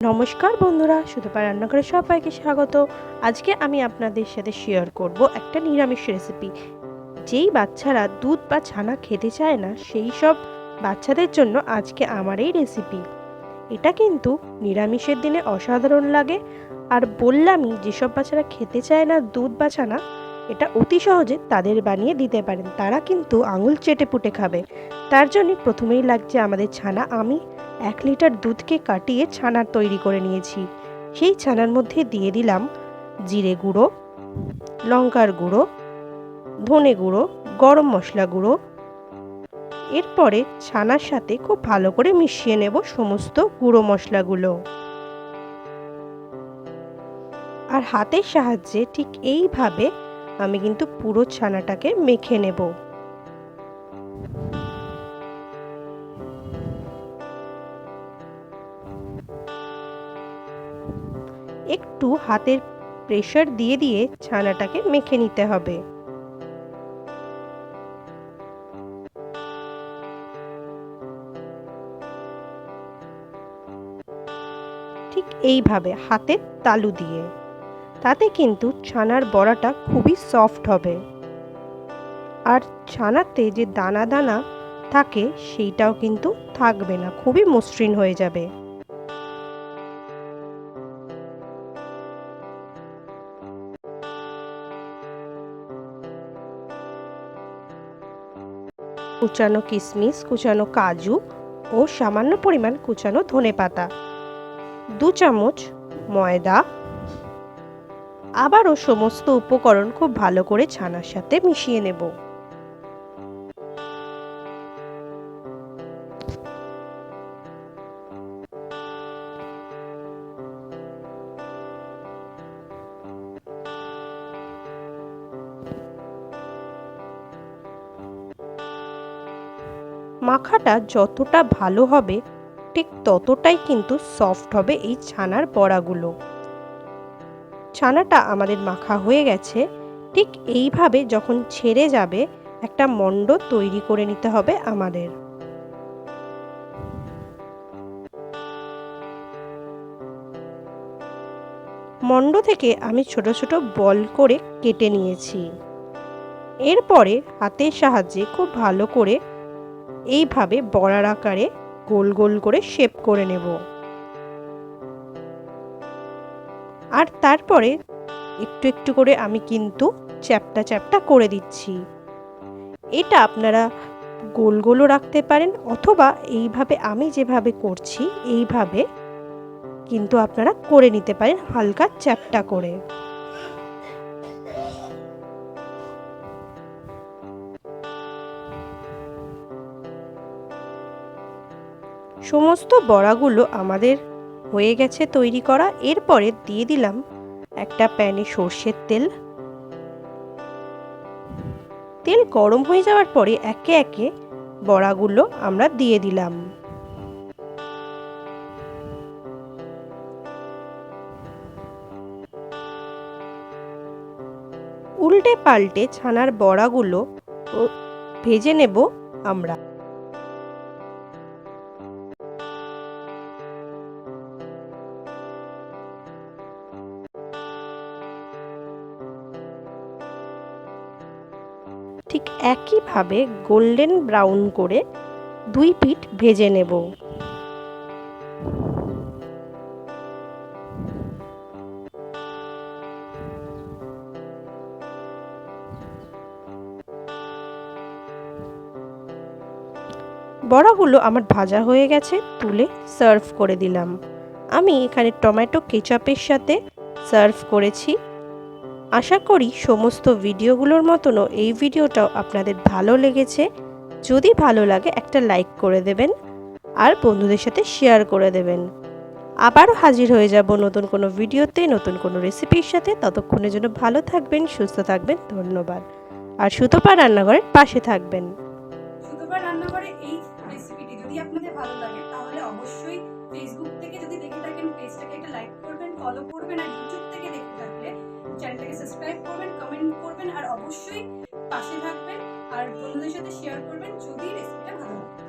নমস্কার বন্ধুরা সুতপা রান্নাঘরে সবাইকে স্বাগত। আজকে আমি আপনাদের সাথে শেয়ার করব একটা নিরামিষ রেসিপি যেই বাচ্চারা দুধ বা ছানা খেতে চায় না, সেই সব বাচ্চাদের জন্য আজকে আমার এই রেসিপি এটা কিন্তু নিরামিষের দিনে অসাধারণ লাগে। আর বললামই, যেসব বাচ্চারা খেতে চায় না দুধ বা ছানা, এটা অতি সহজে তাদের বানিয়ে দিতে পারেন। তারা কিন্তু আঙুল চেটে পুটে খাবে। তার জন্য প্রথমেই লাগছে আমাদের ছানা। আমি এক লিটার দুধকে কাটিয়ে ছানার তৈরি করে নিয়েছি। সেই ছানার মধ্যে দিয়ে দিলাম জিরে গুঁড়ো, লঙ্কার গুঁড়ো, ধনে গুঁড়ো, গরম মশলা গুঁড়ো। এরপরে ছানার সাথে খুব ভালো করে মিশিয়ে নেব সমস্ত গুঁড়ো মশলাগুলো। আর হাতের সাহায্যে ঠিক এইভাবে আমি কিন্তু পুরো ছানাটাকে মেখে নেব। একটু হাতের প্রেশার দিয়ে দিয়ে ছানাটাকে মেখে নিতে হবে। ঠিক এইভাবে হাতের তালু দিয়ে। তাতে কিন্তু ছানার বড়াটা খুবই সফট হবে। আর ছানাতে যে দানা দানা থাকে, সেইটাও কিন্তু থাকবে না, খুবই মসৃণ হয়ে যাবে। কুচানো কিশমিশ কুচানো কাজু ও সামান্য পরিমাণ কুচানো ধনে পাতা। দু চামচ ময়দা। আবারও সমস্ত উপকরণ খুব ভালো করে ছানার সাথে মিশিয়ে নেব। মাখাটা যতটা ভালো হবে, ঠিক ততটাই কিন্তু সফট হবে এই ছানার বড়াগুলো। ছানাটা আমাদের মাখা হয়ে গেছে, ঠিক এইভাবে যখন ছেড়ে যাবে, একটা মণ্ড তৈরি করে নিতে হবে আমাদের। মণ্ড থেকে আমি ছোট ছোট বল করে কেটে নিয়েছি। এরপরে হাতের সাহায্যে খুব ভালো করে এইভাবে বড়ার আকারে গোল গোল করে শেপ করে নেব। আর তারপরে একটু একটু করে আমি কিন্তু চ্যাপটা চ্যাপটা করে দিচ্ছি। এটা আপনারা গোল গোলও রাখতে পারেন অথবা এইভাবে আমি যেভাবে করছি এইভাবে কিন্তু আপনারা করে নিতে পারেন হালকা চ্যাপটা করে। সমস্ত বড়াগুলো আমাদের হয়ে গেছে তৈরি করা। এরপরে দিয়ে দিলাম একটা প্যানে সর্ষের তেল। তেল গরম হয়ে যাওয়ার পরে একে একে বড়াগুলো আমরা দিয়ে দিলাম। উল্টে পাল্টে ছানার বড়াগুলো ভেজে নেব আমরা। ঠিক একইভাবে গোল্ডেন ব্রাউন করে দুই পিঠ ভেজে নেব। বড়াগুলো আমার ভাজা হয়ে গেছে, তুলে সার্ভ করে দিলাম। আমি এখানে টমেটো কেচাপের সাথে সার্ভ করেছি। আশা করি সমস্ত ভিডিওগুলোর মতনও এই ভিডিওটাও আপনাদের ভালো লেগেছে। যদি ভালো লাগে একটা লাইক করে দেবেন আর বন্ধুদের সাথে শেয়ার করে দেবেন। আবারও হাজির হয়ে যাব নতুন কোনো ভিডিওতে, নতুন কোনো রেসিপির সাথে। ততক্ষণের জন্য ভালো থাকবেন, সুস্থ থাকবেন, ধন্যবাদ। আর সুতপা রান্নাঘরের পাশে থাকবেন। অবশ্যই ফেসবুক থেকে যদি দেখে থাকেন, পেজটাকে একটা লাইক করবেন ফলো করবেন, আর ইউটিউব অবশ্যই পাশে থাকবেন আর বন্ধুদের সাথে শেয়ার করবেন। যদি রেসিপিটা ভালো লাগে।